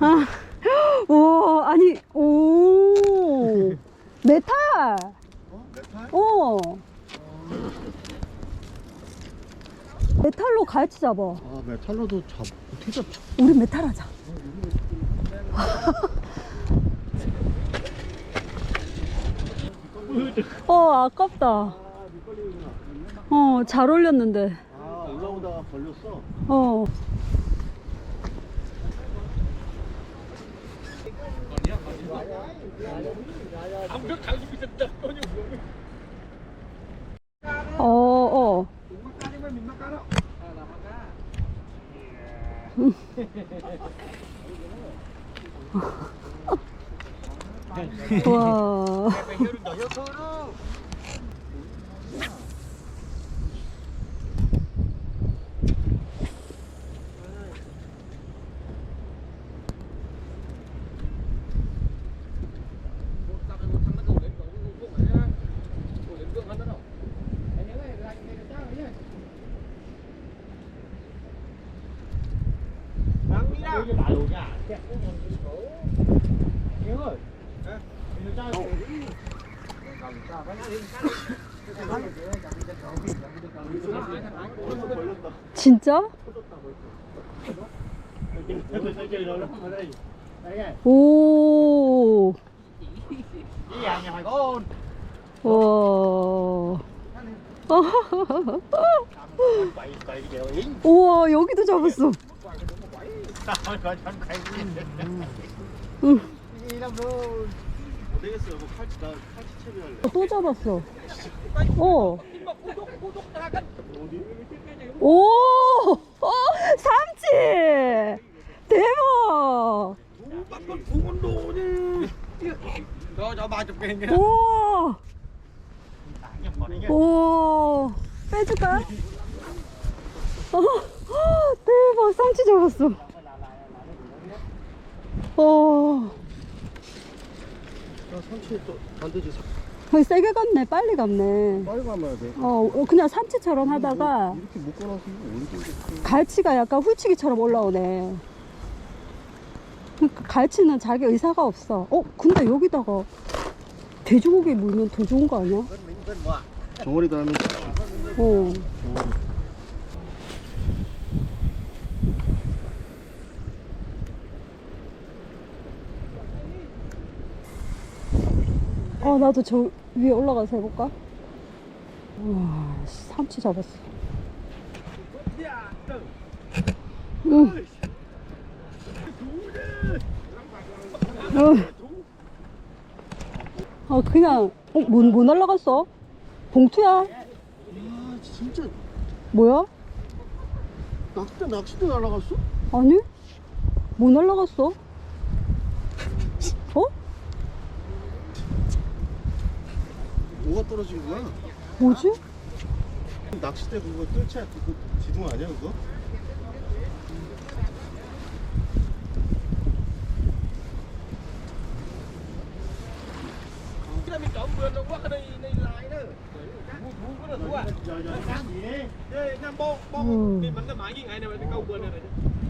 아, 와, 아니, 오, 메탈. 어? 메탈? 어. 메탈로 갈치 잡아. 아 메탈로도 잡 어떻게 잡지? 우리 메탈 하자. 어, 아깝다. 어, 잘 올렸는데. 아 올라오다가 걸렸어. 어. Có như 어, 어. 와. 진짜? 오. 와. 우와, 여기도 잡았어. 응. 안 되겠어요. 뭐 칼치 나 칼치 채비할래. 또 잡았어. 어. 오! 어, 삼치! 대박! 우와! 우와! 빼줄까? 어, 대박! 삼치 잡았어. 어, 야 삼치 또 반드시 사... 거의 세게 갔네. 빨리 갔네. 빨리 가면 돼. 어, 어, 그냥 삼치처럼 하다가 이렇게 묶어놔서 이거 갈치가 약간 훌치기처럼 올라오네. 그러니까 갈치는 자기 의사가 없어. 어, 근데 여기다가 돼지고기 물면 더 좋은 거 아니야? 정어리 다음에 어. 나도 저 위에 올라가서 해볼까? 와, 삼치 잡았어. 응. 어. 어, 그냥, 어, 뭐, 뭐 날라갔어? 봉투야? 아 진짜 뭐야? 낚싯대 낚싯대 날아갔어? 아니? 뭐 날라갔어? 어? 뭐가 떨어진 거야? 뭐지? 낚싯대 그거 뜰채 그거 지붕 아니야 그거?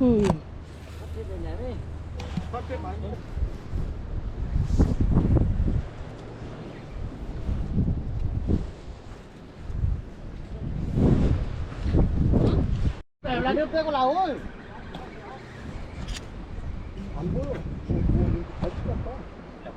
Cái là nước của lầu ơi 안 보여.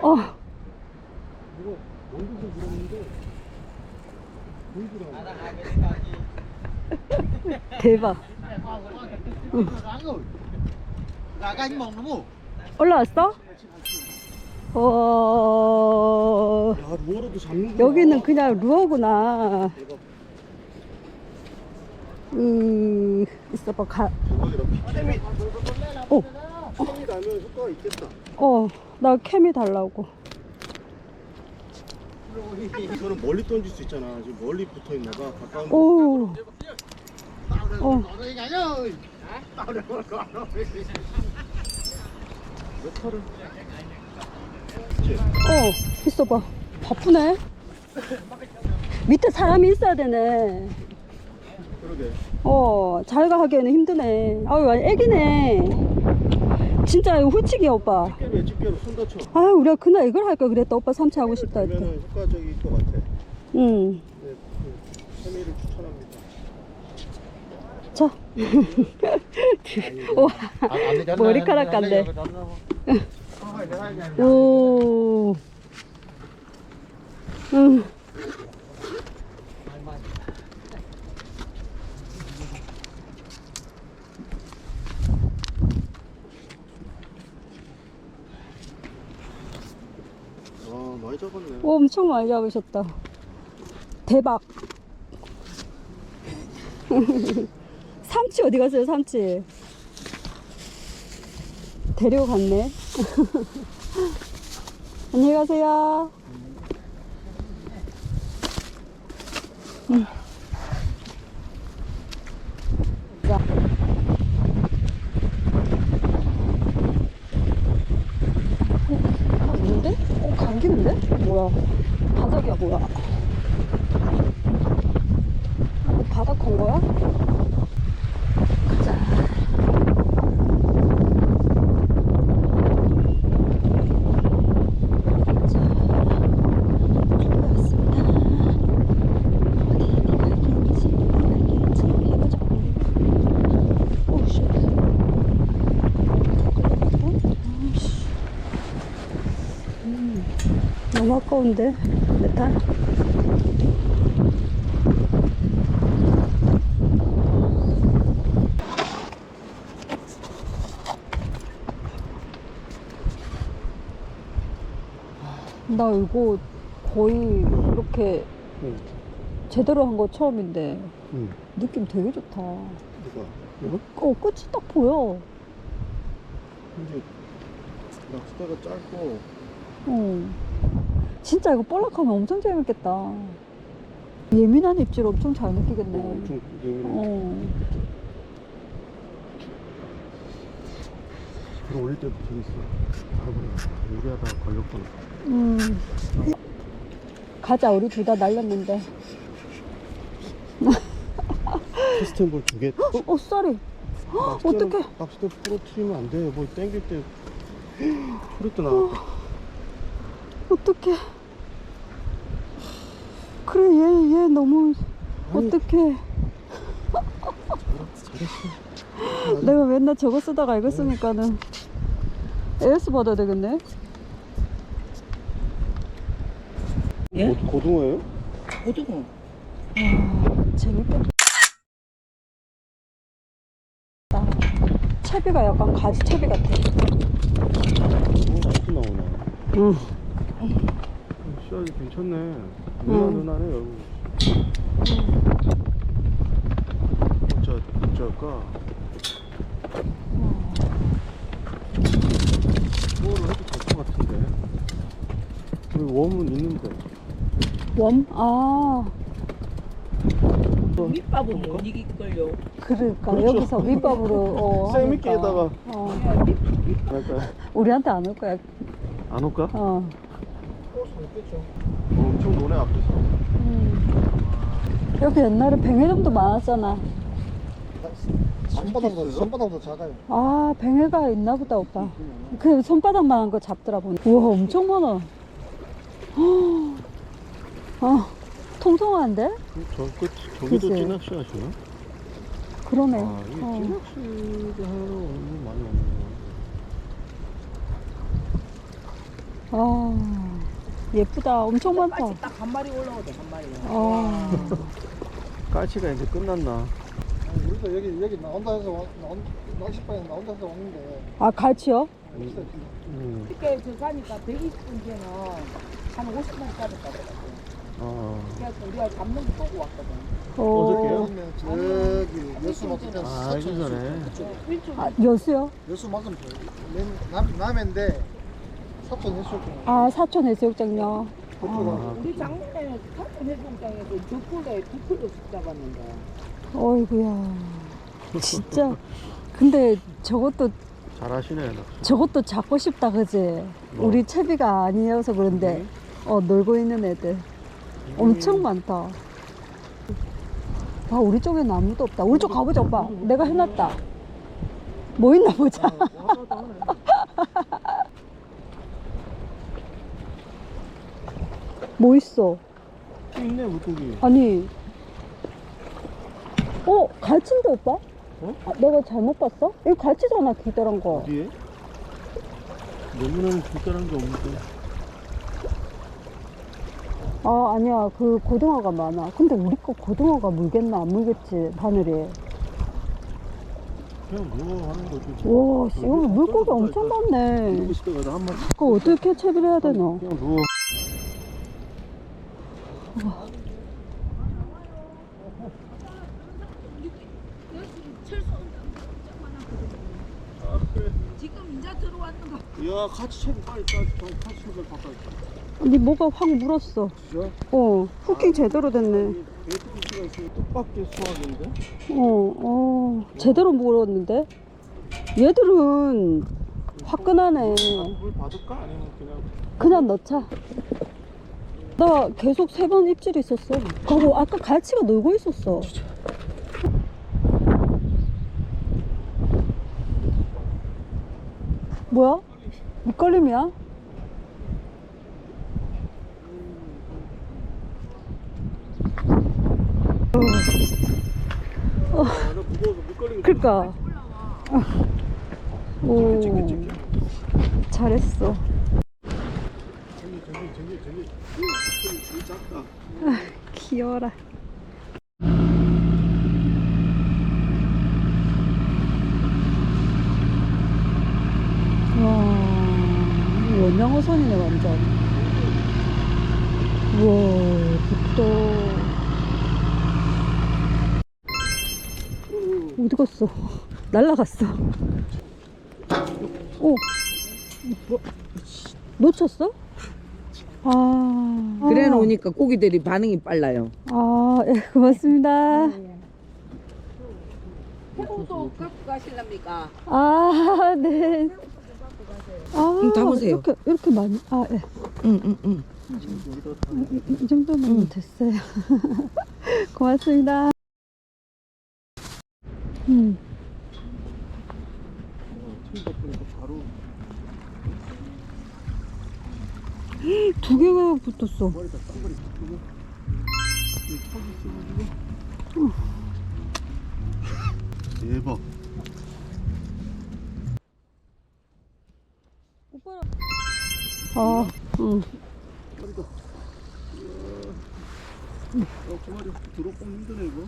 어, 이거 어디서 물었는데 보이더라고. 대박. mong đúng không? 올라왔어? 어, 야 루어로도 잡는 여기는 그냥 루어구나. 음, 있어봐, 가. 캠이 어, 캠이 나면 효과가 있겠다 어, 나 케미 달라고. 이거는 멀리 던질 수 있잖아 지금 멀리 붙어 있나 봐 가까운 거 오, 어, 몇 털을 어, 있어봐. 바쁘네. 밑에 사람이 있어야 되네. 그러게. 어, 자기가 하기에는 힘드네. 아유, 애기네. 진짜 이거 훌치기야, 오빠. 집게로 해, 집게로 손 다쳐. 아, 우리가 그날 이걸 할걸 그랬다. 오빠 삼치 하고 싶다 했대. 되면은 효과적일 것 같아. 응. 네, 그 세미를 추천합니다. 자. 와, 머리카락 간대. 오. 응. 아, 많이 잡았네. 오, 엄청 많이 잡으셨다. 대박. 삼치 어디 갔어요, 삼치? 데리고 갔네. 안녕히 가세요. 음. 자. 어, 있는데? 어, 감기인데? 뭐야? 바닥이야, 뭐야? 어, 바닥 건 거야? 가자. 자, 왔습니다. 어디 내가 있겠지? 내가 있겠지? 해보자. 오, 씨. 아이씨. 음, 너무 아까운데, 메탈? 나 이거 거의 이렇게 응. 제대로 한 거 처음인데 응. 느낌 되게 좋다. 누가? 이거? 어, 끝이 딱 보여. 근데 낚싯대가 짧고 어. 진짜 이거 볼락하면 엄청 재밌겠다. 예민한 입질 엄청 잘 느끼겠네. 어, 엄청 예민해. 어. 그거 올릴 때도 재밌어. 아이고, 유리하다 걸렸구나. 음. 가자, 우리 둘 다 날렸는데. 캐스팅볼 두 개. 어? 어, 쏘리. 어떡해. 낚싯대 부러뜨리면 안 돼. 뭐 땡길 때 소리도 나왔다. 어떡해. 그래, 얘, 얘 너무. 아니. 어떡해. 내가 맨날 저거 쓰다가 이거 쓰니까는 AS 받아야 되겠네. 예? 고, 고등어예요? 고등어. 와, 재밌겠다. 채비가 약간 가지 채비 같아. 오, 맛있게 나오네. 응. 씨알이 괜찮네. 응. 누나 누나네 여기. 진짜 진짜까. 그거를 해도 될 것 같은데. 우리 웜은 있는데. 웜? 아, 밑밥은 못 이길걸요. 그러니까 그렇죠. 여기서 밑밥으로 어, 생미끼에다가. 하니까. 어, 할까? 우리한테 안 올 거야. 안 올까? 어. 어, 엄청 노네 앞에서. 음. 여기 옛날에 뱅해점도 많았잖아. 손바닥보다 손바닥보다 작아요. 아, 뱅해가 있나 보다, 오빠. 그 손바닥만한 거 잡더라 보니. 우와, 엄청 많아. 아, 통통한데? 저끝 저기도 그치. 찌낚시 하시나? 그러네. 아, 이 어. 찌낚시를 하러 오는 많이 오는 아, 예쁘다. 엄청 많다. 까치 딱한 마리 올라오대 한 마리. 아, 까치가 이제 끝났나? 우리도 여기 여기 나온다 해서 와- 나온 낚시방에 나온다 해서 왔는데 아, 갈치요? 음. 이렇게 저 가니까 120분 뒤에는 한 50만 짜리까지. 아, 그래서 우리가 잡는 거 보고 왔거든. 어, 어저께요? 저기 여수 맞은 아, 알기 전에. 아, 여수요? 여수 맞은 남 남해인데 사촌 해수욕장 아, 사촌 해수욕장요. 아, 우리 작년에 사촌 해수욕장에서 두 풀에 두 풀씩 잡았는데. 어이구야. 진짜. 근데 저것도, 잘하시네. 저것도 잡고 싶다, 그지? 뭐? 우리 채비가 아니어서 그런데, 어, 놀고 있는 애들. 엄청 많다. 아, 우리 쪽에는 아무도 없다. 우리 쪽 가보자, 오빠. 내가 해놨다. 뭐 있나 보자. 뭐 있어? 있네 물고기. 아니. 어, 갈치인데, 오빠? 어? 아, 내가 잘못 봤어? 이거 갈치잖아, 기다란 거. 어디에? 너무나는 불편한 게 없는데. 아, 아니야. 그 고등어가 많아. 근데 우리 거 고등어가 물겠나? 안 물겠지, 바늘이. 그냥 누워 하는 거지. 와, 씨, 여기 물고기 엄청 많네. 누고 싶다가 한 마리. 그거 어떻게 채비를 해야 되노? 그냥 누워. 지금 이제 들어왔는 거. 야 같이 채비 빨리 빨리 빨리 같이 채비 바꿔. 니 뭐가 확 물었어. 진짜? 어, 후킹 제대로 됐네. 베이트피스가 있으면 뜻밖의 수확인데? 어, 어, 제대로 물었는데? 얘들은 화끈하네. 물 받을까? 아니면 그냥 그냥 넣자. 나 계속 세 번 입질 있었어. 그리고 아까 갈치가 놀고 있었어. 뭐야? 밑걸림이야? 아, 밑걸림 그니까. 오, 찍게 찍게. 잘했어. 작다. 귀여워라. 와, 원양어선이네, 완전. 우와, 깊다. 어디 갔어? 날라갔어. 오, 뭐, 놓쳤어? 아. 그래 놓으니까 고기들이 반응이 빨라요. 아, 예, 고맙습니다. 새우도 갖고 가실랍니까? 아, 네. 아, 음, 담으세요. 이렇게, 이렇게 많이, 아, 예. 응, 응, 응. 이, 이- 이 정도면 됐어요. 고맙습니다. 음, 두 개가 붙었어. 머리 응. 머리가 어, 그 말이 들어오기 힘드네 이거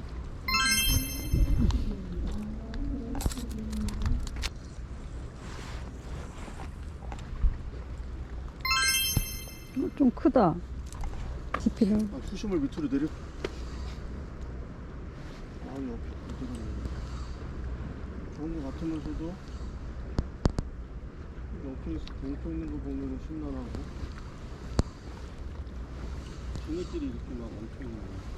좀 크다. 지피는. 아, 수심을 밑으로 내려 아 옆에 좋은 거 같으면서도 옆에 뭉쳐 있는 거 보면 신나하고. 재밌들이 이렇게 막 엄청 있네